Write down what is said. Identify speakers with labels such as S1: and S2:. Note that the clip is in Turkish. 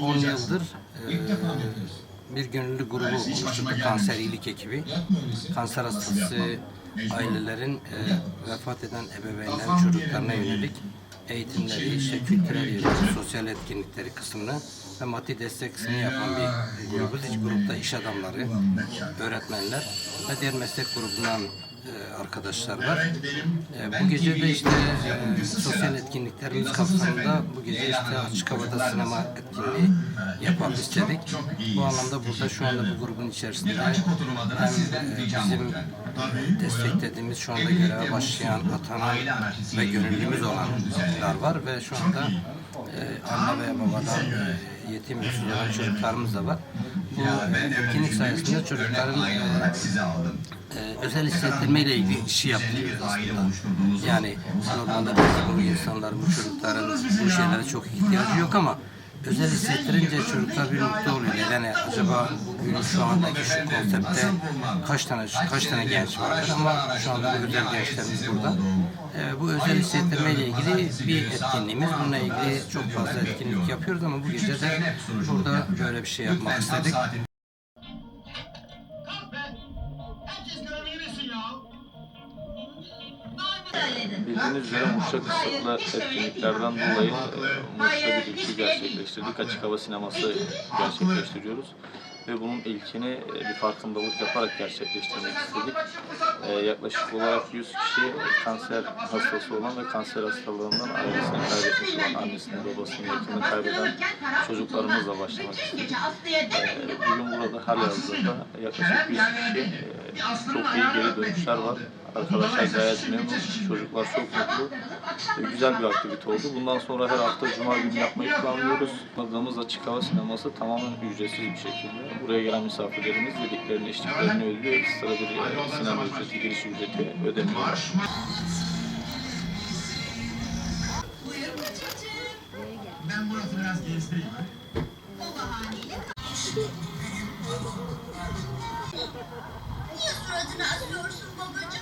S1: 10 yıldır e, bir gönüllü grubu oluşturduk kanser iyilik ekibi. Kanser hastası ailelerin e, vefat eden ebeveynlerin çocuklarına yönelik eğitimleri, işte kültürel yönelik, sosyal etkinlikleri kısmını ve maddi destek kısmını yapan bir grubuz. İç grupta iş adamları, öğretmenler ve diğer meslek grubundan arkadaşlar var. E, bu gece de işte e, sosyal etkinliklerimiz kapsamında bu gece işte açık havada sinema etkinliği yapalım istedik. Bu anlamda burada şu anda bu grubun içerisinde hem e, bizim desteklediğimiz şu anda göreve başlayan, atanan ve gönüllümüz olanlar var ve şu anda e, anne ve babadan yetim olan çocuklarımız da var. Bu etkinlik sayesinde çocukların e, özel hissettirme ile ilgili işi yapıyoruz aslında. Yani normalde biz bu insanların, bu çocukların bu şeylere çok ihtiyacı yok ama özel hissettirince çocuklar bir mutlu oluyor. Yani acaba şu andaki şu konsepte kaç tane kaç tane genç vardır ama şu anda özel gençlerimiz burada. E, bu özel hissettirme ile ilgili bir etkinliğimiz. Bununla ilgili çok fazla etkinlik yapıyoruz ama bu gece de burada böyle bir şey yapmak istedik.
S2: Bildiğiniz üzere Muş'a kısıtlı etkinliklerden dolayı e, Muş'ta bir ilki gerçekleştirdik. Açık hava sineması gerçekleştiriyoruz. Ve bunun ilkini e, bir farkındalık yaparak gerçekleştirmek istedik. E, yaklaşık olarak 100 kişi kanser hastası olan ve kanser hastalığından ailesini kaybetmiş olan annesini, babasını, yakınını kaybeden çocuklarımızla başlamak istedik. E, bugün burada halihazırda yaklaşık 100 kişi e, çok iyi geri dönüşler var. Arkadaşlar gayet memnun, çocuklar çok mutlu. E, Güzel bir aktivite oldu. Bundan sonra her hafta cuma günü yapmayı planlıyoruz. Adamız açık hava sineması tamamen ücretsiz bir şekilde. Buraya gelen misafirlerimiz dediklerini, eşliklerini ödüyor. Ekstra bir e, sinema ücreti, giriş ücreti ödemiyor.
S3: Ben burası biraz gezdireyim ha.
S4: Niye adını atıyorsun babacığım?